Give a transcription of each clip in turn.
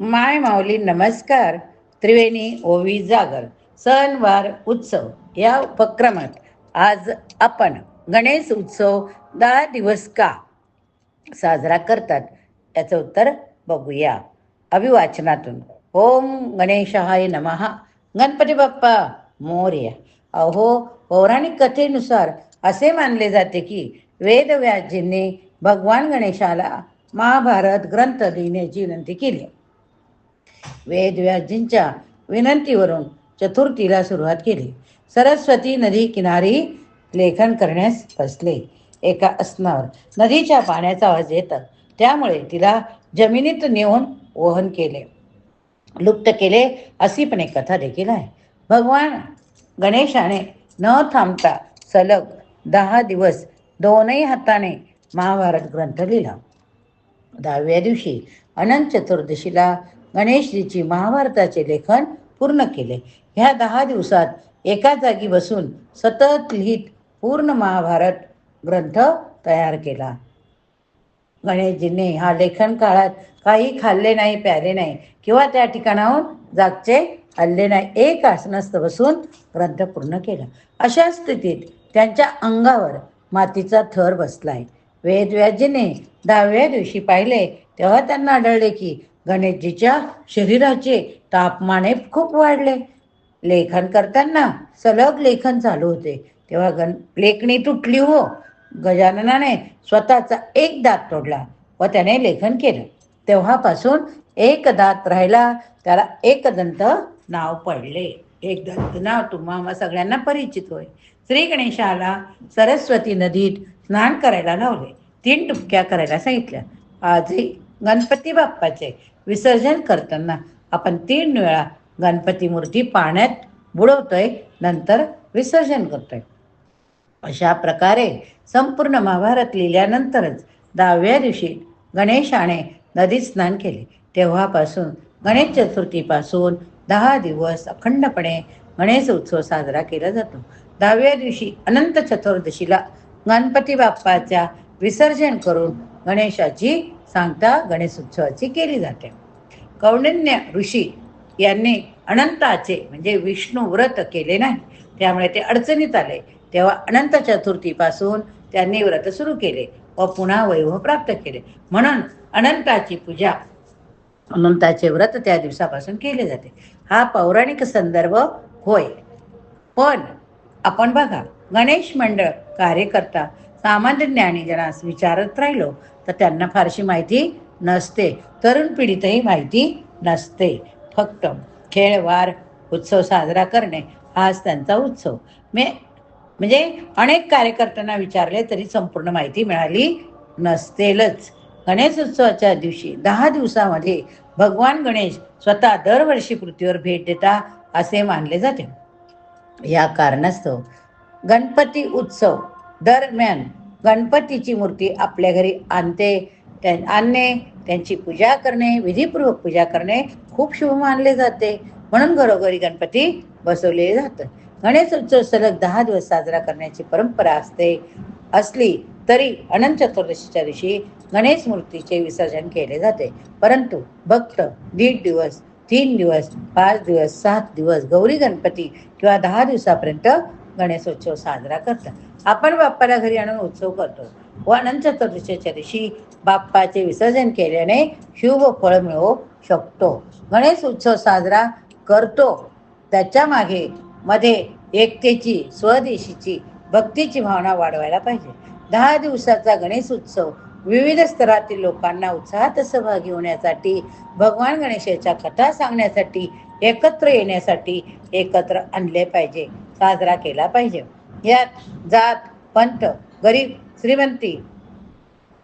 माय माऊली नमस्कार. त्रिवेणी ओवी जागर सणवार उत्सव या उपक्रमात आज आपण गणेश उत्सव दहा दिवस का साजरा करतात याचं उत्तर बघूया. अभिवाचनातून. ओम गणेशाय नमहा गणपती बाप्पा मोर्या. अहो पौराणिक कथेनुसार असे मानले जाते की वेदव्यासजींनी भगवान गणेशाला महाभारत ग्रंथ लिहिण्याची विनंती केली. वेदव्यासजींच्या विनंतीवरून चतुर्थीला सुरुवात केली. सरस्वती नदी किनारी लेखन करण्यास बसले. एका असनावर नदीच्या पाण्याचा आवाज येतात त्यामुळे तिला जमिनीत नेऊन वहन केले. लुप्त केले अशी पण एक कथा देखील आहे. भगवान गणेशाने न थांबता सलग दहा दिवस दोनही हाताने महाभारत ग्रंथ लिहिला. दहाव्या दिवशी अनंत चतुर्दशीला गणेशजीची महाभारताचे लेखन पूर्ण केले. ह्या दहा दिवसात एका जागी बसून सतत लिहित पूर्ण महाभारत ग्रंथ तयार केला. गणेशजींनी हा लेखन काळात काही खाल्ले नाही प्याले नाही किंवा त्या ठिकाणाहून जागचे हल्ले नाही एक आसनस्थ बसून ग्रंथ पूर्ण केला. अशा स्थितीत त्यांच्या अंगावर मातीचा थर बसलाय. वेदव्याजीने दहाव्या दिवशी पाहिले तेव्हा त्यांना आढळले की गणेशजीच्या शरीराचे तापमाने खूप वाढले. लेखन करताना सलग लेखन चालू होते. तेव्हा गण लेखणी तुटली हो. गजाननाने स्वतःचा एक दात तोडला व त्याने लेखन केलं. तेव्हापासून एक दात राहिला त्याला एकदंत नाव पडले. एक दंत नाव तुम्हा सगळ्यांना परिचित होय. श्री गणेशाला सरस्वती नदीत स्नान करायला लावले. तीन टुपक्या करायला सांगितल्या. आजही गणपती बाप्पाचे विसर्जन करताना आपण तीन वेळा गणपती मूर्ती पाण्यात बुडवतोय नंतर विसर्जन करतोय. अशा प्रकारे संपूर्ण महाभारत लिहिल्यानंतरच दहाव्या दिवशी गणेशाने नदीत स्नान केले. तेव्हापासून गणेश चतुर्थीपासून दहा दिवस अखंडपणे गणेश उत्सव साजरा केला जातो. दहाव्या दिवशी अनंत चतुर्दशीला गणपती बाप्पाच्या विसर्जन करून गणेशाची सांगता गणेश उत्सवाची केली जाते. कौंडिन्य ऋषी यांनी अनंताचे म्हणजे विष्णू व्रत केले नाही त्यामुळे ते अडचणीत आले. तेव्हा अनंत चतुर्थीपासून त्यांनी व्रत सुरू केले व पुन्हा वैभव प्राप्त केले. म्हणून अनंताची पूजा अनंताचे व्रत त्या दिवसापासून केले जाते. हा पौराणिक संदर्भ होय. पण आपण बघा गणेश मंडळ कार्यकर्ता सामान्य ज्ञानी जनास विचारत राहिलो तर त्यांना फारशी माहिती नसते. तरुण पिढीतही माहिती नसते. फक्त खेळ वार उत्सव साजरा करणे हाच त्यांचा उत्सव. मे म्हणजे अनेक कार्यकर्त्यांना विचारले तरी संपूर्ण माहिती मिळाली नसतेलच. गणेश उत्सवाच्या दिवशी दहा दिवसामध्ये भगवान गणेश स्वतः दरवर्षी पृथ्वीवर भेट देता असे मानले जाते. या कारणास्तव गणपती उत्सव दरम्यान गणपतीची मूर्ती आपल्या घरी आणते. त्या आणणे त्यांची पूजा करणे विधीपूर्वक पूजा करणे खूप शुभ मानले जाते. म्हणून घरोघरी गणपती बसवले जातात. गणेश उत्सव सलग दहा दिवस साजरा करण्याची परंपरा असते. असली तरी अनंत चतुर्दशीच्या दिवशी गणेश मूर्तीचे विसर्जन केले जाते. परंतु भक्त दीड दिवस तीन दिवस पाच दिवस सात दिवस गौरी गणपती किंवा दहा दिवसापर्यंत गणेशोत्सव साजरा करतात. आपण बाप्पाला घरी आणून उत्सव करतो. व अनंत चतुर्दशीच्या दिवशी बाप्पाचे विसर्जन केल्याने शुभ फळ मिळवू शकतो. गणेश उत्सव साजरा करतो. त्याच्यामागे मध्ये एकतेची स्वदेशीची भक्तीची भावना वाढवायला पाहिजे. दहा दिवसाचा गणेश उत्सव विविध स्तरातील लोकांना उत्साहात सहभागी होण्यासाठी भगवान गणेशाच्या कथा सांगण्यासाठी एकत्र येण्यासाठी एकत्र आणले पाहिजे. साजरा केला पाहिजे. यात जात पंथ गरीब श्रीमंती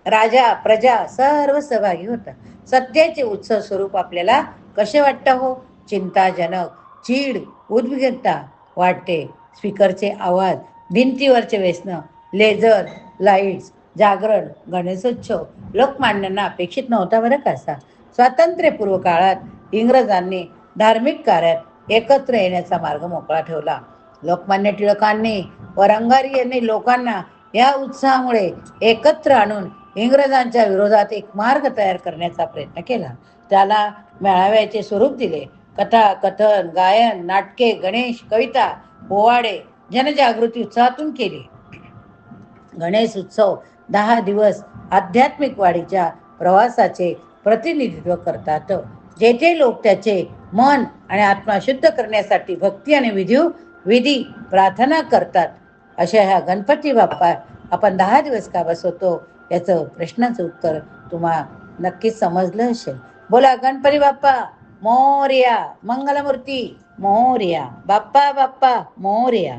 राजा प्रजा सर्व सहभागी होतात. सत्याचे उत्सव स्वरूप आपल्याला कसे वाटतं हो? चिंताजनक चीड उद्विग्नता वाटते. स्पीकरचे आवाज भिंतीवरचे व्यसन लेझर लाईट्स जागरण गणेशोत्सव लोकमान्यांना अपेक्षित नव्हता बरं कसा स्वातंत्र्यपूर्व काळात इंग्रजांनी धार्मिक कार्यात एकत्र येण्याचा मार्ग मोकळा ठेवला. लोकमान्य टिळकांनी व रंगारी यांनी लोकांना या उत्साहामुळे एकत्र आणून इंग्रजांच्या विरोधात एक मार्ग तयार करण्याचा प्रयत्न केला. त्याला मेळाव्याचे स्वरूप दिले. कथा कथन गायन नाटके गणेश कविता पोवाडे जनजागृती उत्साहातून केली. गणेश उत्सव दहा दिवस आध्यात्मिक वाढीच्या प्रवासाचे प्रतिनिधित्व करतात. जेथे लोक त्याचे मन आणि आत्मा शुद्ध करण्यासाठी भक्ती आणि विधी विधी प्रार्थना करतात. अशा ह्या गणपती बाप्पा आपण दहा दिवस का बसवतो? याचं प्रश्नाचं उत्तर तुम्हा नक्कीच समजलं असेल. बोला गणपती बाप्पा मोर्या मंगलमूर्ती मोर्या. बाप्पा बाप्पा मोर्या.